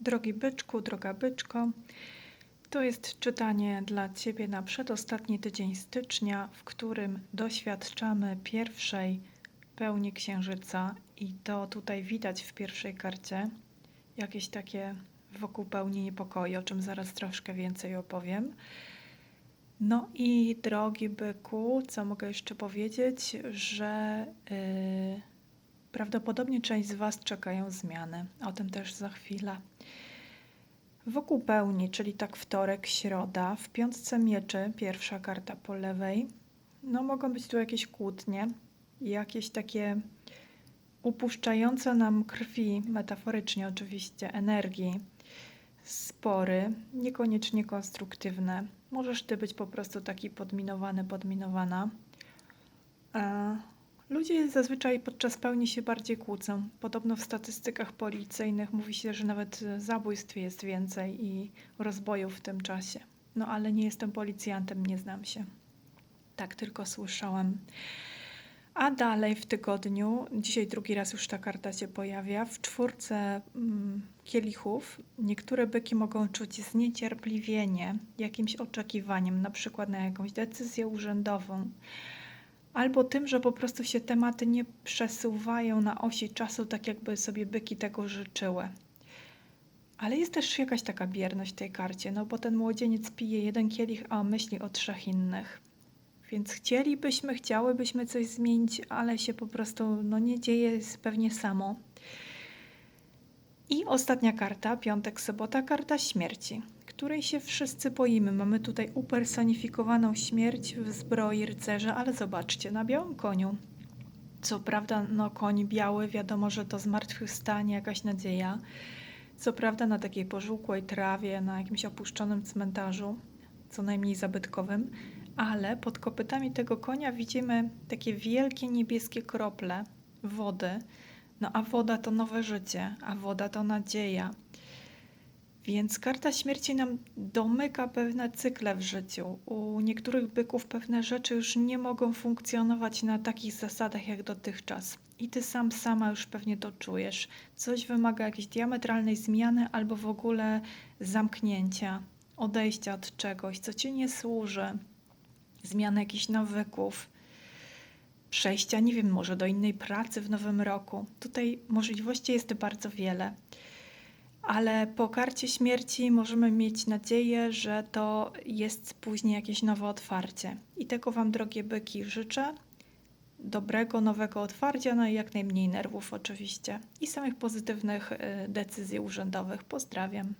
Drogi byczku, droga byczko, to jest czytanie dla Ciebie na przedostatni tydzień stycznia, w którym doświadczamy pierwszej pełni księżyca i to tutaj widać w pierwszej karcie jakieś takie wokół pełni niepokoju, o czym zaraz troszkę więcej opowiem. No i drogi byku, co mogę jeszcze powiedzieć, że yy, prawdopodobnie część z Was czekają zmiany. O tym też za chwilę. Wokół pełni, czyli tak wtorek, środa, w piątce mieczy, pierwsza karta po lewej, no mogą być tu jakieś kłótnie, jakieś takie upuszczające nam krwi, metaforycznie oczywiście, energii, spory, niekoniecznie konstruktywne. Możesz ty być po prostu taki podminowany, podminowana. Ludzie zazwyczaj podczas pełni się bardziej kłócą. Podobno w statystykach policyjnych mówi się, że nawet e, zabójstw jest więcej i rozbojów w tym czasie. No ale nie jestem policjantem, nie znam się. Tak tylko słyszałam. A dalej w tygodniu, dzisiaj drugi raz już ta karta się pojawia, w czwórce mm, kielichów niektóre byki mogą czuć zniecierpliwienie jakimś oczekiwaniem, na przykład na jakąś decyzję urzędową, albo tym, że po prostu się tematy nie przesuwają na osi czasu, tak jakby sobie byki tego życzyły. Ale jest też jakaś taka bierność w tej karcie, no bo ten młodzieniec pije jeden kielich, a myśli o trzech innych. Więc chcielibyśmy, chciałybyśmy coś zmienić, ale się po prostu no, nie dzieje pewnie samo. I ostatnia karta, piątek, sobota, karta śmierci, której się wszyscy boimy. Mamy tutaj upersonifikowaną śmierć w zbroi rycerza, ale zobaczcie, na białym koniu. Co prawda, no koń biały, wiadomo, że to zmartwychwstanie, jakaś nadzieja. Co prawda na takiej pożółkłej trawie, na jakimś opuszczonym cmentarzu, co najmniej zabytkowym, ale pod kopytami tego konia widzimy takie wielkie niebieskie krople wody. No a woda to nowe życie, a woda to nadzieja. Więc karta śmierci nam domyka pewne cykle w życiu. U niektórych byków pewne rzeczy już nie mogą funkcjonować na takich zasadach jak dotychczas. I ty sam, sama już pewnie to czujesz. Coś wymaga jakiejś diametralnej zmiany albo w ogóle zamknięcia, odejścia od czegoś, co ci nie służy, zmiany jakichś nawyków, przejścia, nie wiem, może do innej pracy w nowym roku. Tutaj możliwości jest bardzo wiele. Ale po karcie śmierci możemy mieć nadzieję, że to jest później jakieś nowe otwarcie. I tego Wam, drogie byki, życzę. Dobrego, nowego otwarcia, no i jak najmniej nerwów oczywiście. I samych pozytywnych y, decyzji urzędowych. Pozdrawiam.